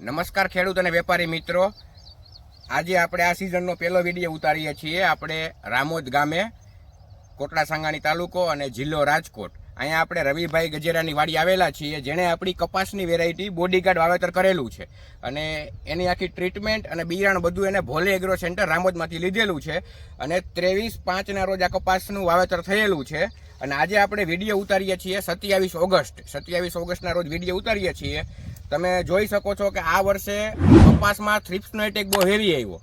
નમસ્કાર ખેડૂત અને વેપારી મિત્રો. આજે આપણે આ સિઝનનો પહેલો વીડિયો ઉતારીએ છીએ. આપણે રામોદ ગામે કોટડા સાંગાણી તાલુકો અને જિલ્લો રાજકોટ. અહીંયા આપણે રવિભાઈ ગજેરાની વાડી આવેલા છીએ, જેણે આપણી કપાસની વેરાયટી બોડીગાર્ડ વાવેતર કરેલું છે. અને એની આખી ટ્રીટમેન્ટ અને બિયારણ બધું એને ભોલે એગ્રો સેન્ટર રામોદમાંથી લીધેલું છે. અને ત્રેવીસ પાંચના રોજ આ કપાસનું વાવેતર થયેલું છે. અને આજે આપણે વીડિયો ઉતારીએ છીએ, સત્યાવીસ ઓગસ્ટ. સત્યાવીસ ઓગસ્ટના રોજ વીડિયો ઉતારીએ છીએ. તમે જોઈ શકો છો કે આ વર્ષે કપાસમાં થ્રિપ્સનો એટેક બહુ હેવી આવ્યો.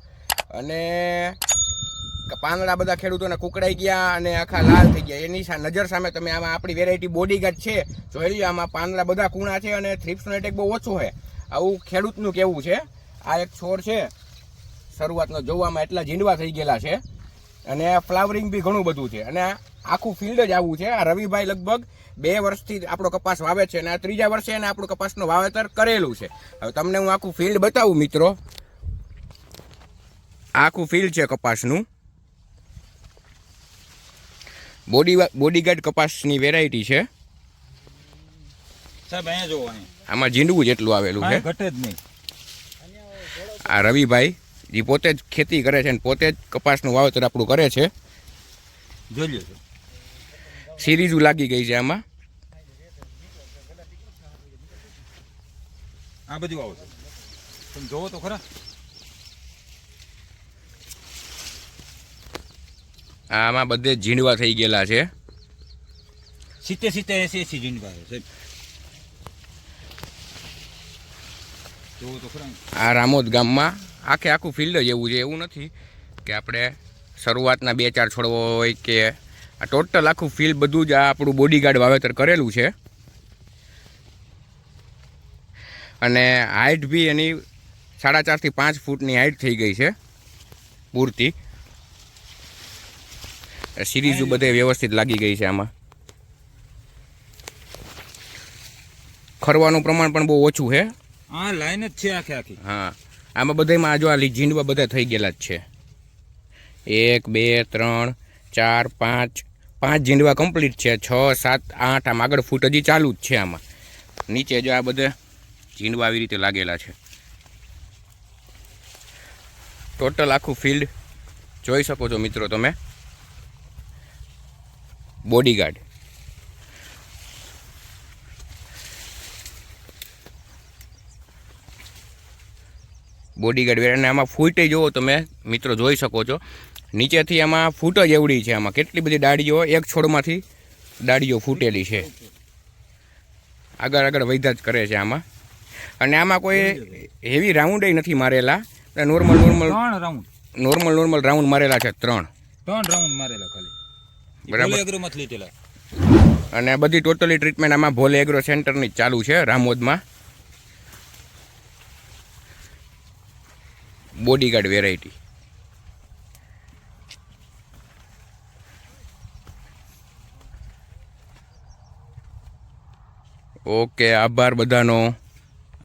અને પાંદડા બધા ખેડૂતોને કુકડાઈ ગયા અને આખા લાલ થઈ ગયા. એની સા- નજર સામે તમે આમાં આપણી વેરાયટી બોડીગાર્ડ છે. જોઈ લો આમાં પાંદડા બધા કૂણા છે અને થ્રિપ્સનો એટેક બહુ ઓછો છે. આવું ખેડૂતનું કેવું છે? આ એક છોડ છે. શરૂઆતનો જોવામાં એટલા ઝીંડવા થઈ ગયેલા છે. અને ફ્લાવરિંગ બી ઘણું બધું છે. અને આખું ફિલ્ડ જ આવું છે. આ રવિભાઈ લગભગ બે વર્ષથી આપણો કપાસ વાવે છે અને આ ત્રીજા વર્ષે એને આપણું કપાસનું વાવેતર કરેલું છે. હવે તમને હું આખું ફિલ્ડ બતાવું મિત્રો. આખું ફિલ્ડ છે કપાસનું. બોડી બોડીગાર્ડ કપાસની વેરાયટી છે. સાહેબ અહીંયા જોવો આમાં ઝીંડવું જેટલું આવેલું છે. ઘટે જ નહીં. આ રવિભાઈ જે પોતે જ ખેતી કરે છે અને પોતે જ કપાસનું વાવેતર આપણું કરે છે. જોઈ લો છો. સિરીઝું લાગી ગઈ છે આમાં. આ બધું આવો છે. તમે જોવો તો ખરા. આમાં બધે ઝીંડવા થઈ ગયેલા છે. સિત્તેર સિત્તેર એસી એસી ઝીંડવા છે સાહેબ જોવો તો ખરા આ રામોદ ગામમાં આખે આખું ફિલ્ડ જ એવું છે એવું નથી કે આપણે શરૂઆતના બે ચાર છોડવો હોય કે આ ટોટલ આખું ફિલ્ડ બધું જ આ આપણું બોડીગાર્ડ વાવેતર કરેલું છે. અને હાઇટ બી એની સાડા ચારથી પાંચ ફૂટની હાઇટ થઈ ગઈ છે પૂરતી. સિરીઝો બધે વ્યવસ્થિત લાગી ગઈ છે આમાં. ખરવાનું પ્રમાણ પણ બહુ ઓછું છે. આ લાઈન જ છે આખે આખી. હા. આમાં બધામાં જો આ લીજીંડવા બધા થઈ ગયેલા જ છે. એક, બે, ત્રણ, ચાર, પાંચ. પાંચ ઝીંડવા કમ્પ્લીટ છે. છ, સાત, આઠ. આમ આગળ ફૂટ હજી ચાલુ જ છે આમાં. નીચે જો આ બધા ઝીંડવા આવી રીતે લાગેલા છે. ટોટલ આખું ફિલ્ડ જોઈ શકો છો મિત્રો તમે. બોડીગાર્ડ બોડીગાર્ડ વેર અને આમાં ફૂટે જોવો તમે મિત્રો જોઈ શકો છો. નીચેથી આમાં ફૂટ જ એવડી છે આમાં. કેટલી બધી ડાળીઓ એક છોડમાંથી ડાળીઓ ફૂટેલી છે. આગળ આગળ વૈધા જ કરે છે આમાં. અને આમાં કોઈ હેવી રાઉન્ડ નથી મારેલા. Normal normal round normal normal round મારેલા છે ત્રણ. ત્રણ રાઉન્ડ મારેલા ખાલી. બરાબર. લીધેલા. અને બધી ટોટલી ટ્રીટમેન્ટ આમાં ભોલે એગ્રો સેન્ટરની ચાલુ છે રામોદમાં. બોડીગાર્ડ વેરાયટી ઓકે આભાર બધાનો.